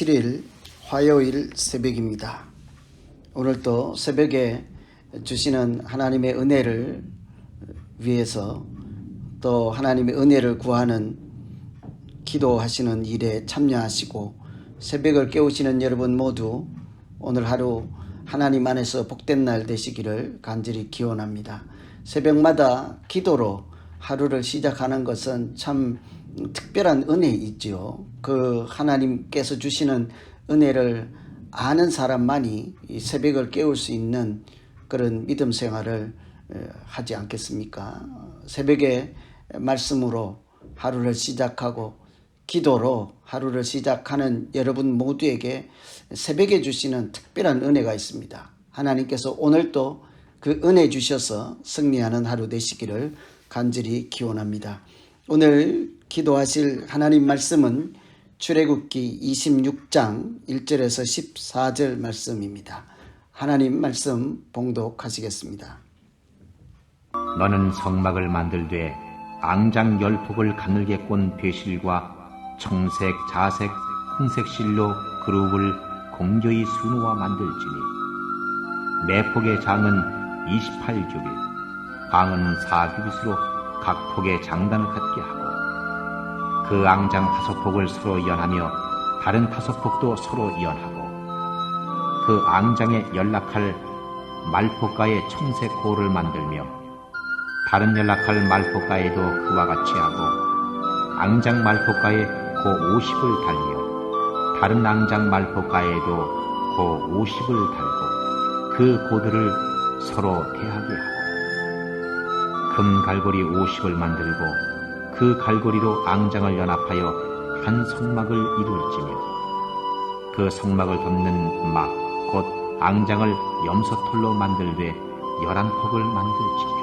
4월 27일 화요일 새벽입니다. 오늘도 새벽에 주시는 하나님의 은혜를 위해서 또 하나님의 은혜를 구하는 기도하시는 일에 참여하시고 새벽을 깨우시는 여러분 모두 오늘 하루 하나님 안에서 복된 날 되시기를 간절히 기원합니다. 새벽마다 기도로 하루를 시작하는 것은 참 특별한 은혜이지요. 그 하나님께서 주시는 은혜를 아는 사람만이 이 새벽을 깨울 수 있는 그런 믿음 생활을 에, 하지 않겠습니까? 새벽에 말씀으로 하루를 시작하고 기도로 하루를 시작하는 여러분 모두에게 새벽에 주시는 특별한 은혜가 있습니다. 하나님께서 오늘도 그 은혜 주셔서 승리하는 하루 되시기를 간절히 기원합니다. 오늘 기도하실 하나님 말씀은 출애굽기 26장 1절에서 14절 말씀입니다. 하나님 말씀 봉독하시겠습니다. 너는 성막을 만들되 앙장 열폭을 가늘게 꼰 배실과 청색, 자색, 홍색 실로 그룹을 공교히 수놓아 만들지니 매 폭의 장은 28규빗, 방은 4규빗으로 각 폭의 장단을 갖게 하고 그 앙장 다섯 폭을 서로 연하며 다른 다섯 폭도 서로 연하고 그 앙장에 연락할 말폭가의 청색 고를 만들며 다른 연락할 말폭가에도 그와 같이 하고 앙장 말폭가에 고 50을 달며 다른 앙장 말폭가에도 고 50을 달고 그 고들을 서로 대하게 하고 금 갈고리 50을 만들고 그 갈고리로 앙장을 연합하여 한 성막을 이룰지며 그 성막을 덮는 막 곧 앙장을 염소털로 만들되 열한 폭을 만들지며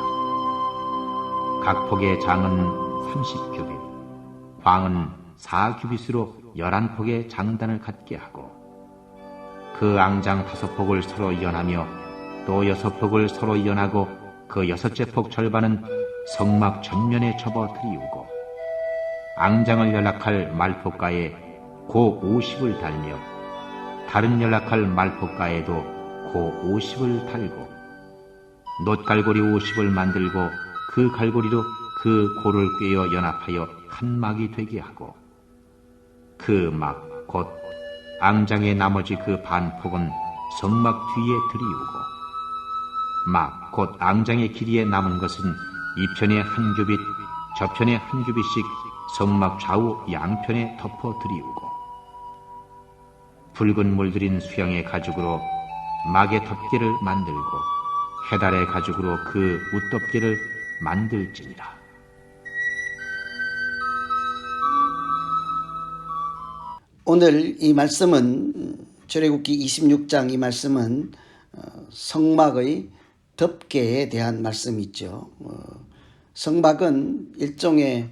각 폭의 장은 30규빗, 광은 4규빗으로 열한 폭의 장단을 갖게 하고 그 앙장 다섯 폭을 서로 연하며 또 여섯 폭을 서로 연하고 그 여섯째 폭 절반은 성막 전면에 접어 들이우고 앙장을 연락할 말폭가에 고 50을 달며 다른 연락할 말폭가에도 고 50을 달고 놋갈고리 50을 만들고 그 갈고리로 그 고를 꿰어 연합하여 한 막이 되게 하고 그 막 곧 앙장의 나머지 그 반폭은 성막 뒤에 들이우고 막 곧 앙장의 길이에 남은 것은 이편에 한 규빗 저편에 한 규빗씩 성막 좌우 양편에 덮어 들이우고 붉은 물들인 수양의 가죽으로 막의 덮개를 만들고 해달의 가죽으로 그 웃덮개를 만들지니라. 오늘 이 말씀은 출애굽기 26장 이 말씀은 어, 성막의 덮개에 대한 말씀이죠. 어, 성막은 일종의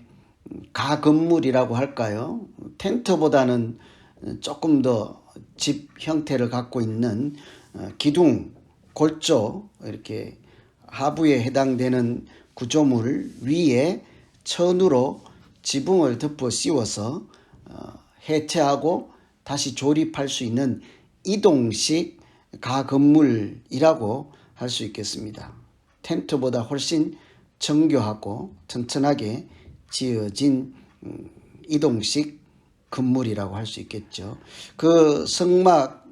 가건물이라고 할까요? 텐트보다는 조금 더 집 형태를 갖고 있는 어, 기둥, 골조 이렇게 하부에 해당되는 구조물 위에 천으로 지붕을 덮어 씌워서 어, 해체하고 다시 조립할 수 있는 이동식 가건물이라고 할 수 있겠습니다. 텐트보다 훨씬 정교하고 튼튼하게 지어진 음, 이동식 건물이라고 할 수 있겠죠. 그 성막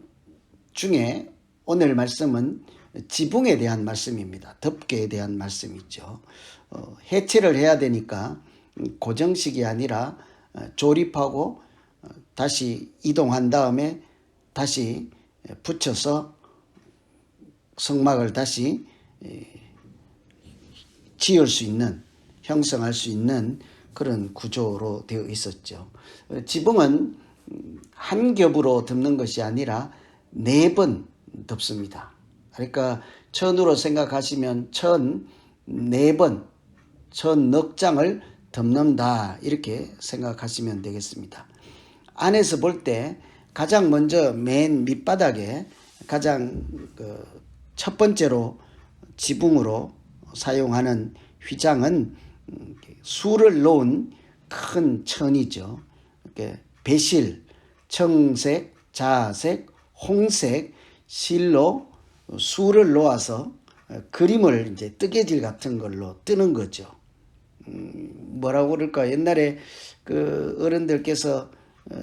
중에 오늘 말씀은 지붕에 대한 말씀입니다. 덮개에 대한 말씀이죠. 어, 해체를 해야 되니까 고정식이 아니라 어, 조립하고 어, 다시 이동한 다음에 다시 붙여서 성막을 다시 에, 지을 수 있는 형성할 수 있는 그런 구조로 되어 있었죠. 어, 지붕은 음, 한 겹으로 덮는 것이 아니라 네 번 덮습니다. 그러니까 천으로 생각하시면 천 네 번, 천 넉 장을 덮는다 이렇게 생각하시면 되겠습니다. 안에서 볼 때 가장 먼저 맨 밑바닥에 가장 그 첫 번째로 지붕으로 사용하는 휘장은 음, 수를 놓은 큰 천이죠. 이렇게 배실, 청색, 자색, 홍색, 실로 수를 놓아서 어, 그림을 이제 뜨개질 같은 걸로 뜨는 거죠. 음, 뭐라고 그럴까? 옛날에 그 어른들께서 어,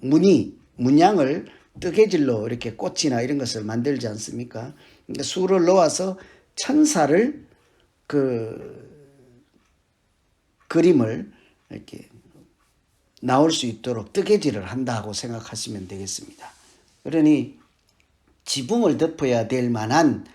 무늬, 문양을 뜨개질로 이렇게 꽃이나 이런 것을 만들지 않습니까? 그러니까 수를 놓아서 천사를 그 그림을 이렇게 나올 수 있도록 뜨개질을 한다고 생각하시면 되겠습니다. 그러니 지붕을 덮어야 될 만한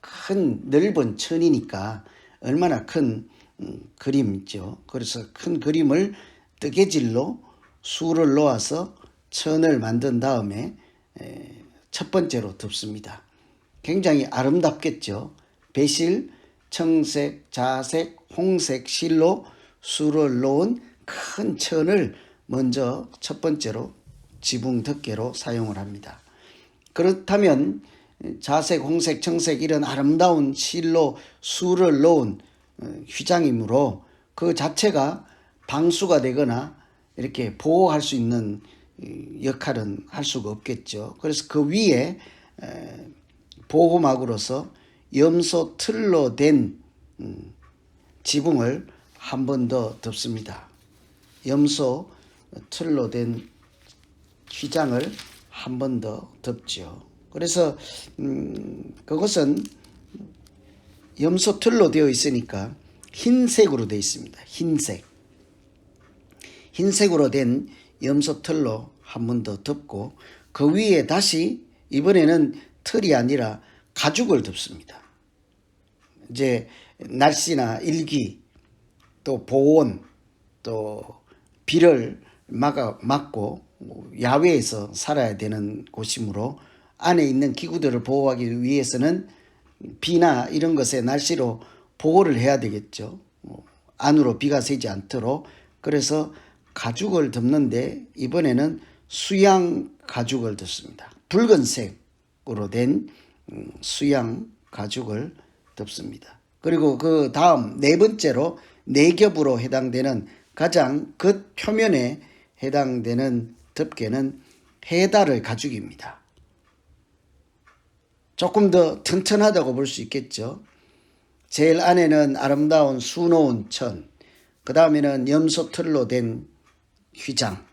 큰 넓은 천이니까 얼마나 큰 음, 그림이죠. 그래서 큰 그림을 뜨개질로 수를 놓아서 천을 만든 다음에 에, 첫 번째로 덮습니다. 굉장히 아름답겠죠. 배실, 청색, 자색, 홍색 실로 수를 놓은 큰 천을 먼저 첫 번째로 지붕 덮개로 사용을 합니다. 그렇다면 자색, 홍색, 청색 이런 아름다운 실로 수를 놓은 어, 휘장이므로 그 자체가 방수가 되거나 이렇게 보호할 수 있는 이 역할은 할 수가 없겠죠. 그래서 그 위에 에, 보호막으로서 염소 틀로 된 음, 지붕을 한 번 더 덮습니다. 염소 틀로 된 휘장을 한 번 더 덮죠. 그래서 음, 그것은 염소 틀로 되어 있으니까 흰색으로 되어 있습니다. 흰색. 흰색으로 된 염소 틀로 한 번 더 덮고 그 위에 다시 이번에는 틀이 아니라 가죽을 덮습니다. 이제 날씨나 일기 또 보온 또 비를 막아 막고 야외에서 살아야 되는 곳이므로 안에 있는 기구들을 보호하기 위해서는 비나 이런 것에 날씨로 보호를 해야 되겠죠. 뭐 안으로 비가 새지 않도록 그래서 가죽을 덮는데 이번에는 수양 가죽을 덮습니다. 붉은색으로 된 음, 수양 가죽을 덮습니다. 그리고 그 다음 네 번째로 내겹으로 해당되는 가장 겉 표면에 해당되는 덮개는 해달을 가죽입니다. 조금 더 튼튼하다고 볼 수 있겠죠. 제일 안에는 아름다운 수놓은 천, 그 다음에는 염소 틀로 된 휘장,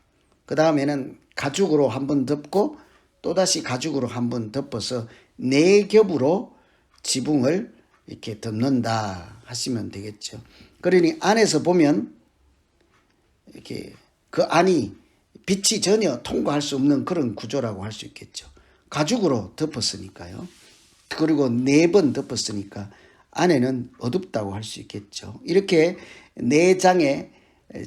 그 다음에는 가죽으로 한 번 덮고 또다시 가죽으로 한 번 덮어서 네 겹으로 지붕을 이렇게 덮는다 하시면 되겠죠. 그러니 안에서 보면 이렇게 그 안이 빛이 전혀 통과할 수 없는 그런 구조라고 할 수 있겠죠. 가죽으로 덮었으니까요. 그리고 네 번 덮었으니까 안에는 어둡다고 할 수 있겠죠. 이렇게 네 장의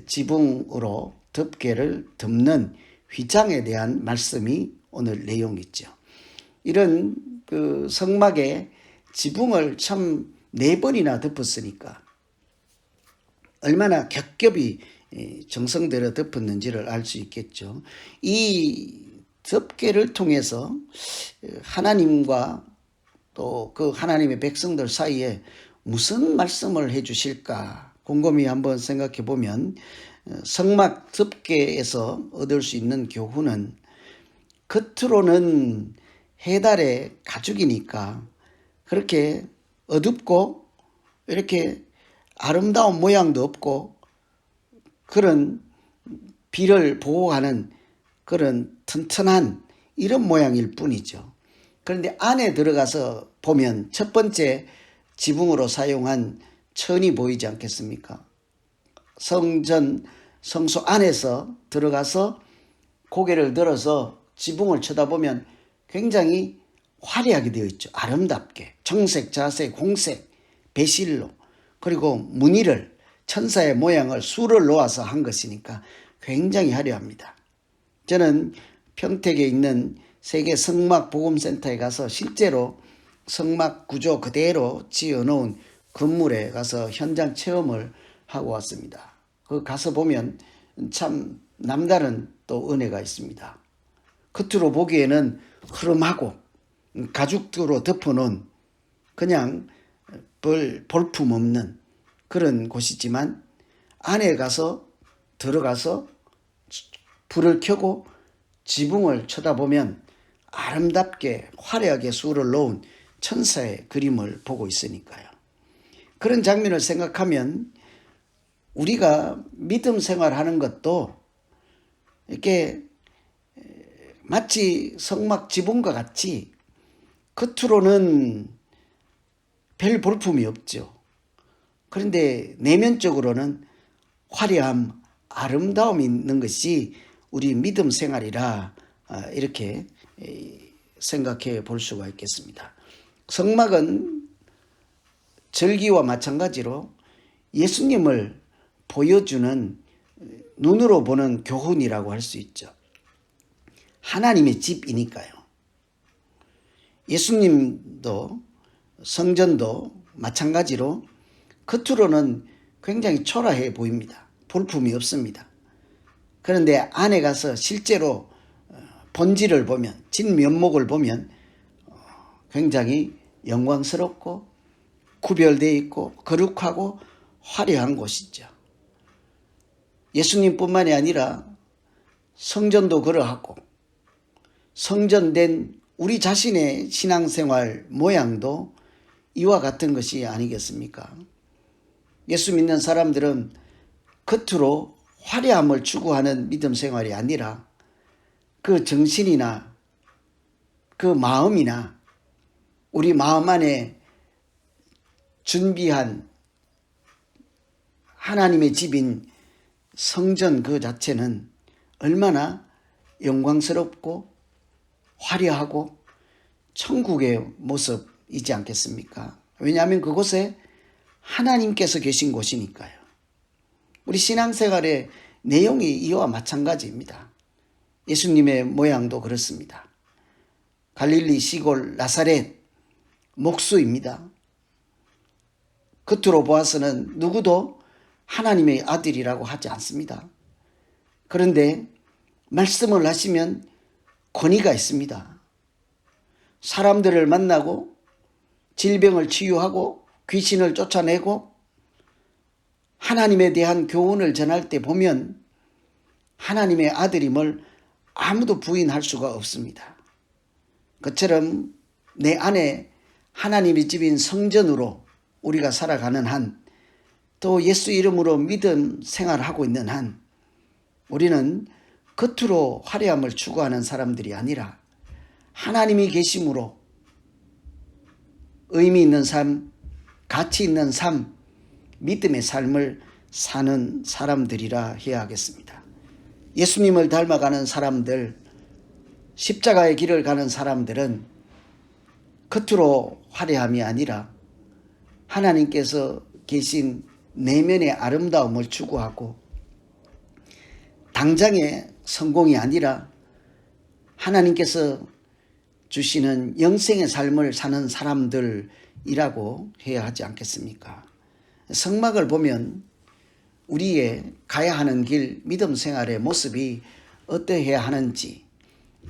지붕으로 덮개를 덮는 휘장에 대한 말씀이 오늘 내용이죠. 이런 그 성막의 지붕을 참 네 번이나 덮었으니까 얼마나 겹겹이 정성들여 덮었는지를 알 수 있겠죠. 이 덮개를 통해서 하나님과 또 그 하나님의 백성들 사이에 무슨 말씀을 해 주실까 곰곰이 한번 생각해 보면 성막 덮개에서 얻을 수 있는 교훈은 겉으로는 해달의 가죽이니까 그렇게 어둡고 이렇게 아름다운 모양도 없고 그런 비를 보호하는 그런 튼튼한 이런 모양일 뿐이죠. 그런데 안에 들어가서 보면 첫 번째 지붕으로 사용한 천이 보이지 않겠습니까? 성전 성소 안에서 들어가서 고개를 들어서 지붕을 쳐다보면 굉장히 화려하게 되어 있죠. 아름답게. 청색, 자색, 홍색, 배실로. 그리고 무늬를, 천사의 모양을 수를 놓아서 한 것이니까 굉장히 화려합니다. 저는 평택에 있는 세계 성막 보금센터에 가서 실제로 성막 구조 그대로 지어 놓은 건물에 가서 현장 체험을 하고 왔습니다. 그 가서 보면 참 남다른 또 은혜가 있습니다. 겉으로 보기에는 흐름하고 가죽으로 덮어놓은 그냥 볼, 볼품 없는 그런 곳이지만 안에 가서 들어가서 불을 켜고 지붕을 쳐다보면 아름답게 화려하게 수를 놓은 천사의 그림을 보고 있으니까요. 그런 장면을 생각하면 우리가 믿음 생활하는 것도 이렇게 마치 성막 지붕과 같이 겉으로는 별 볼품이 없죠. 그런데 내면적으로는 화려함, 아름다움이 있는 것이 우리 믿음 생활이라 아, 이렇게 생각해 볼 수가 있겠습니다. 성막은 절기와 마찬가지로 예수님을 보여주는 눈으로 보는 교훈이라고 할 수 있죠. 하나님의 집이니까요. 예수님도 성전도 마찬가지로 겉으로는 굉장히 초라해 보입니다. 볼품이 없습니다. 그런데 안에 가서 실제로 어, 본질을 보면, 진면목을 보면 어, 굉장히 영광스럽고 구별되어 있고 거룩하고 화려한 곳이죠. 예수님뿐만이 아니라 성전도 그러하고 성전된 우리 자신의 신앙생활 모양도 이와 같은 것이 아니겠습니까? 예수 믿는 사람들은 겉으로 화려함을 추구하는 믿음 생활이 아니라 그 정신이나 그 마음이나 우리 마음 안에 준비한 하나님의 집인 성전 그 자체는 얼마나 영광스럽고 화려하고 천국의 모습이지 않겠습니까? 왜냐하면 그곳에 하나님께서 계신 곳이니까요. 우리 신앙생활의 내용이 이와 마찬가지입니다. 예수님의 모양도 그렇습니다. 갈릴리 시골 나사렛 목수입니다. 겉으로 보아서는 누구도 하나님의 아들이라고 하지 않습니다. 그런데 말씀을 하시면 권위가 있습니다. 사람들을 만나고 질병을 치유하고 귀신을 쫓아내고 하나님에 대한 교훈을 전할 때 보면 하나님의 아들임을 아무도 부인할 수가 없습니다. 그처럼 내 안에 하나님의 집인 성전으로 우리가 살아가는 한, 또 예수 이름으로 믿음 생활하고 있는 한, 우리는 겉으로 화려함을 추구하는 사람들이 아니라 하나님이 계심으로 의미 있는 삶, 가치 있는 삶, 믿음의 삶을 사는 사람들이라 해야 하겠습니다. 예수님을 닮아가는 사람들, 십자가의 길을 가는 사람들은 겉으로 화려함이 아니라 하나님께서 계신 내면의 아름다움을 추구하고 당장의 성공이 아니라 하나님께서 주시는 영생의 삶을 사는 사람들이라고 해야 하지 않겠습니까? 성막을 보면 우리의 가야 하는 길, 믿음 생활의 모습이 어떠해야 하는지,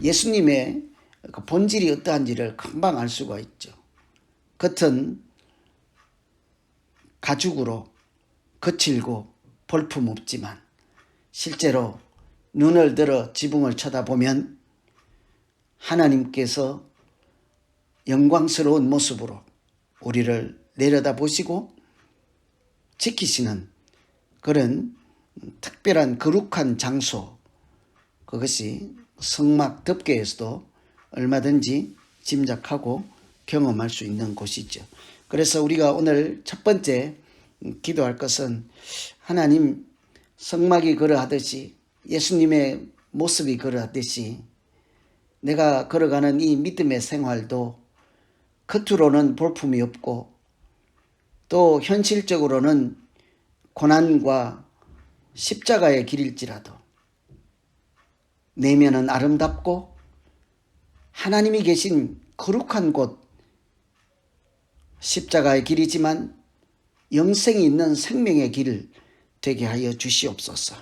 예수님의 그 본질이 어떠한지를 금방 알 수가 있죠. 겉은 가죽으로 거칠고 볼품 없지만 실제로 눈을 들어 지붕을 쳐다보면 하나님께서 영광스러운 모습으로 우리를 내려다 보시고 지키시는 그런 특별한 거룩한 장소, 그것이 성막 덮개에서도 얼마든지 짐작하고 경험할 수 있는 곳이죠. 그래서 우리가 오늘 첫 번째 기도할 것은 하나님 성막이 그러하듯이 예수님의 모습이 그러하듯이 내가 걸어가는 이 믿음의 생활도 겉으로는 볼품이 없고 또 현실적으로는 고난과 십자가의 길일지라도 내면은 아름답고 하나님이 계신 거룩한 곳 십자가의 길이지만 영생이 있는 생명의 길 되게 하여 주시옵소서.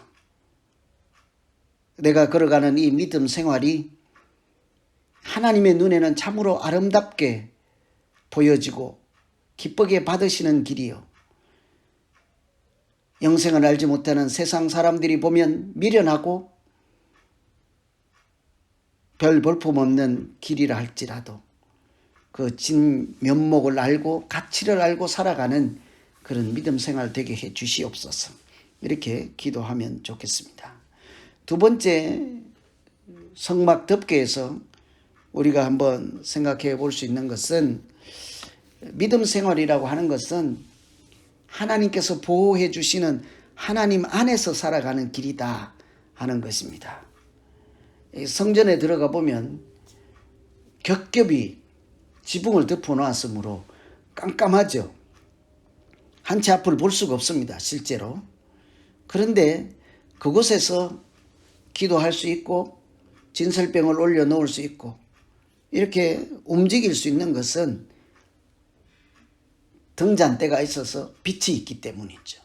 내가 걸어가는 이 믿음 생활이 하나님의 눈에는 참으로 아름답게 보여지고 기쁘게 받으시는 길이요. 영생을 알지 못하는 세상 사람들이 보면 미련하고 별 볼품 없는 길이라 할지라도 그 진 면목을 알고 가치를 알고 살아가는 그런 믿음 생활 되게 해 주시옵소서. 이렇게 기도하면 좋겠습니다. 두 번째 성막 덮개에서 우리가 한번 생각해 볼 수 있는 것은 믿음 생활이라고 하는 것은 하나님께서 보호해 주시는 하나님 안에서 살아가는 길이다 하는 것입니다. 이 성전에 들어가 보면 겹겹이 지붕을 덮어 놨으므로 깜깜하죠. 한 채 앞을 볼 수가 없습니다. 실제로. 그런데 그곳에서 기도할 수 있고 진설병을 올려 놓을 수 있고 이렇게 움직일 수 있는 것은 등잔대가 있어서 빛이 있기 때문이죠.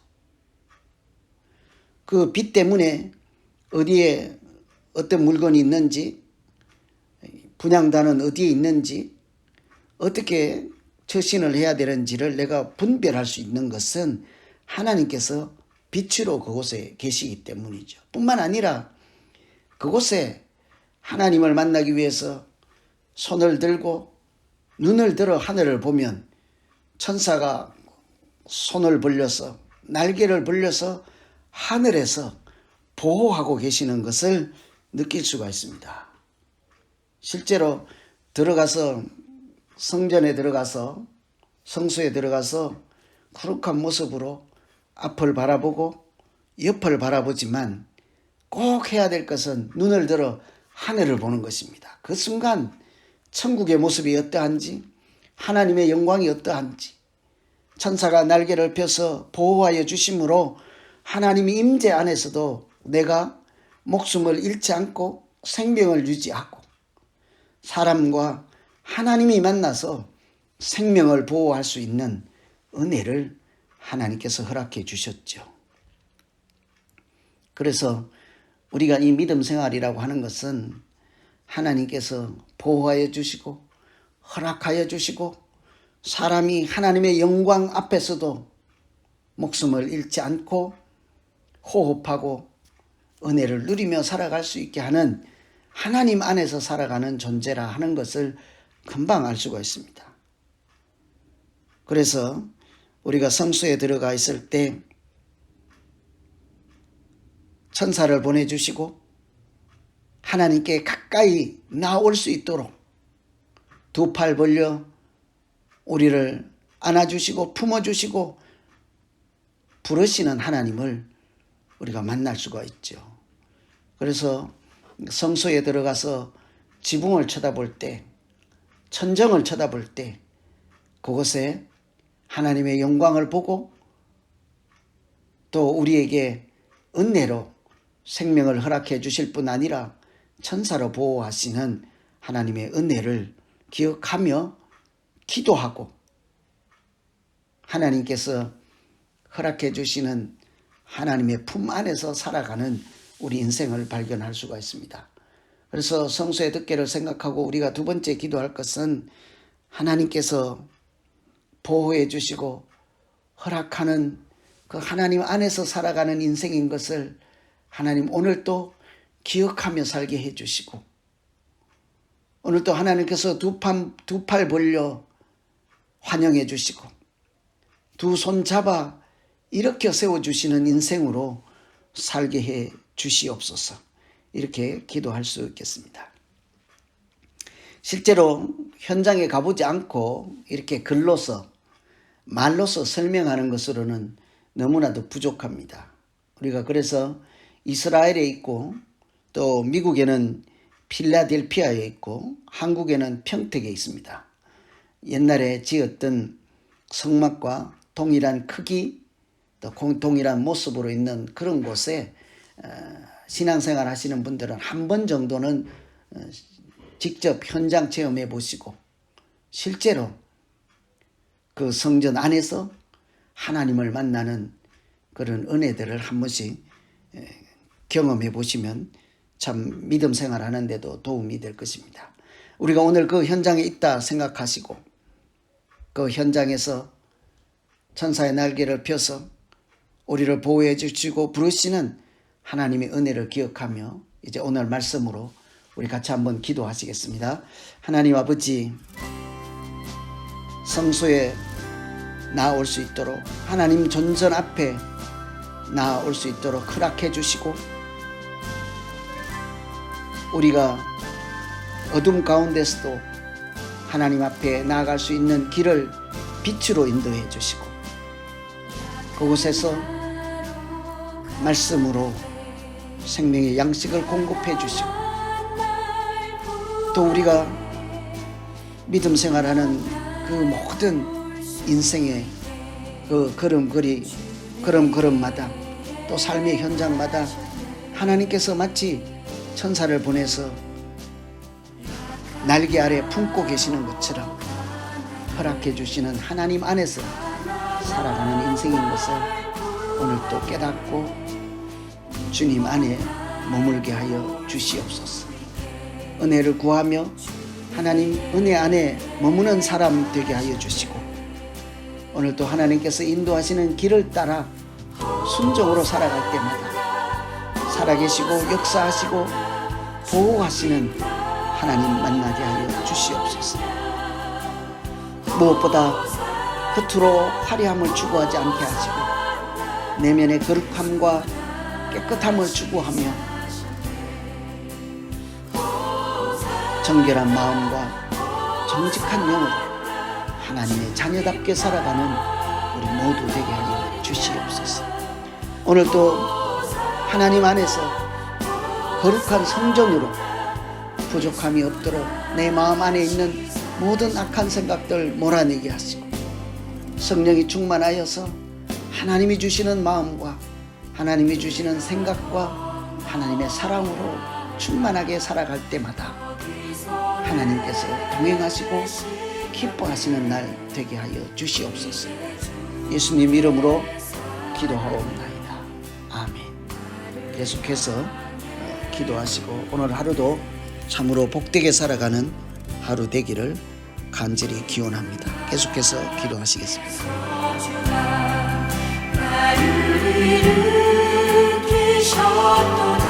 그 빛 때문에 어디에 어떤 물건이 있는지 분양단은 어디에 있는지 어떻게 처신을 해야 되는지를 내가 분별할 수 있는 것은 하나님께서 빛으로 그곳에 계시기 때문이죠. 뿐만 아니라 그곳에 하나님을 만나기 위해서 손을 들고 눈을 들어 하늘을 보면 천사가 손을 벌려서 날개를 벌려서 하늘에서 보호하고 계시는 것을 느낄 수가 있습니다. 실제로 들어가서 성전에 들어가서 성소에 들어가서 거룩한 모습으로 앞을 바라보고 옆을 바라보지만 꼭 해야 될 것은 눈을 들어 하늘을 보는 것입니다. 그 순간 천국의 모습이 어떠한지 하나님의 영광이 어떠한지 천사가 날개를 펴서 보호하여 주심으로 하나님의 임재 안에서도 내가 목숨을 잃지 않고 생명을 유지하고 사람과 하나님이 만나서 생명을 보호할 수 있는 은혜를 하나님께서 허락해 주셨죠. 그래서 우리가 이 믿음 생활이라고 하는 것은 하나님께서 보호하여 주시고 허락하여 주시고 사람이 하나님의 영광 앞에서도 목숨을 잃지 않고 호흡하고 은혜를 누리며 살아갈 수 있게 하는 하나님 안에서 살아가는 존재라 하는 것을 금방 알 수가 있습니다. 그래서 우리가 성수에 들어가 있을 때 천사를 보내주시고 하나님께 가까이 나올 수 있도록 두 팔 벌려 우리를 안아주시고 품어주시고 부르시는 하나님을 우리가 만날 수가 있죠. 그래서 성소에 들어가서 지붕을 쳐다볼 때, 천정을 쳐다볼 때, 그곳에 하나님의 영광을 보고 또 우리에게 은혜로 생명을 허락해 주실 뿐 아니라 천사로 보호하시는 하나님의 은혜를 기억하며 기도하고 하나님께서 허락해 주시는 하나님의 품 안에서 살아가는 우리 인생을 발견할 수가 있습니다. 그래서 성수의 득계를 생각하고 우리가 두 번째 기도할 것은 하나님께서 보호해 주시고 허락하는 그 하나님 안에서 살아가는 인생인 것을 하나님 오늘도 기억하며 살게 해 주시고 오늘도 하나님께서 두팔 벌려 환영해 주시고 두 손 잡아 일으켜 세워 주시는 인생으로 살게 해 주시옵소서. 이렇게 기도할 수 있겠습니다. 실제로 현장에 가보지 않고 이렇게 글로서 말로서 설명하는 것으로는 너무나도 부족합니다. 우리가 그래서 이스라엘에 있고 또 미국에는 필라델피아에 있고 한국에는 평택에 있습니다. 옛날에 지었던 성막과 동일한 크기 또 동일한 모습으로 있는 그런 곳에 어, 신앙생활 하시는 분들은 한 번 정도는 어, 직접 현장 체험해 보시고 실제로 그 성전 안에서 하나님을 만나는 그런 은혜들을 한 번씩 경험해 보시면 참 믿음 생활 하는데도 도움이 될 것입니다. 우리가 오늘 그 현장에 있다 생각하시고 그 현장에서 천사의 날개를 펴서 우리를 보호해 주시고 부르시는 하나님의 은혜를 기억하며 이제 오늘 말씀으로 우리 같이 한번 기도하시겠습니다. 하나님 아버지 성소에 나올 수 있도록 하나님 존전 앞에 나올 수 있도록 허락해 주시고 우리가 어둠 가운데서도 하나님 앞에 나아갈 수 있는 길을 빛으로 인도해 주시고 그곳에서 말씀으로 생명의 양식을 공급해 주시고 또 우리가 믿음 생활하는 그 모든 인생의 그 걸음걸이 걸음걸음마다 또 삶의 현장마다 하나님께서 마치 천사를 보내서 날개 아래 품고 계시는 것처럼 허락해 주시는 하나님 안에서 살아가는 인생인 것을 오늘 또 깨닫고 주님 안에 머물게 하여 주시옵소서. 은혜를 구하며 하나님 은혜 안에 머무는 사람 되게 하여 주시고 오늘 또 하나님께서 인도하시는 길을 따라 순종으로 살아갈 때마다 살아계시고 역사하시고 보호하시는 하나님 만나게 하여 주시옵소서. 무엇보다 겉으로 화려함을 추구하지 않게 하시고 내면의 거룩함과 깨끗함을 추구하며 정결한 마음과 정직한 영으로 하나님의 자녀답게 살아가는 우리 모두 되게 하여 주시옵소서. 오늘 또 하나님 안에서 거룩한 성전으로 부족함이 없도록 내 마음 안에 있는 모든 악한 생각들 몰아내게 하시고 성령이 충만하여서 하나님이 주시는 마음과 하나님이 주시는 생각과 하나님의 사랑으로 충만하게 살아갈 때마다 하나님께서 동행하시고 기뻐하시는 날 되게 하여 주시옵소서. 예수님 이름으로 기도하옵나이다. 아멘. 계속해서 어, 기도하시고 오늘 하루도 참으로 복되게 살아가는 하루 되기를 간절히 기원합니다. 계속해서 기도하시겠습니다. 주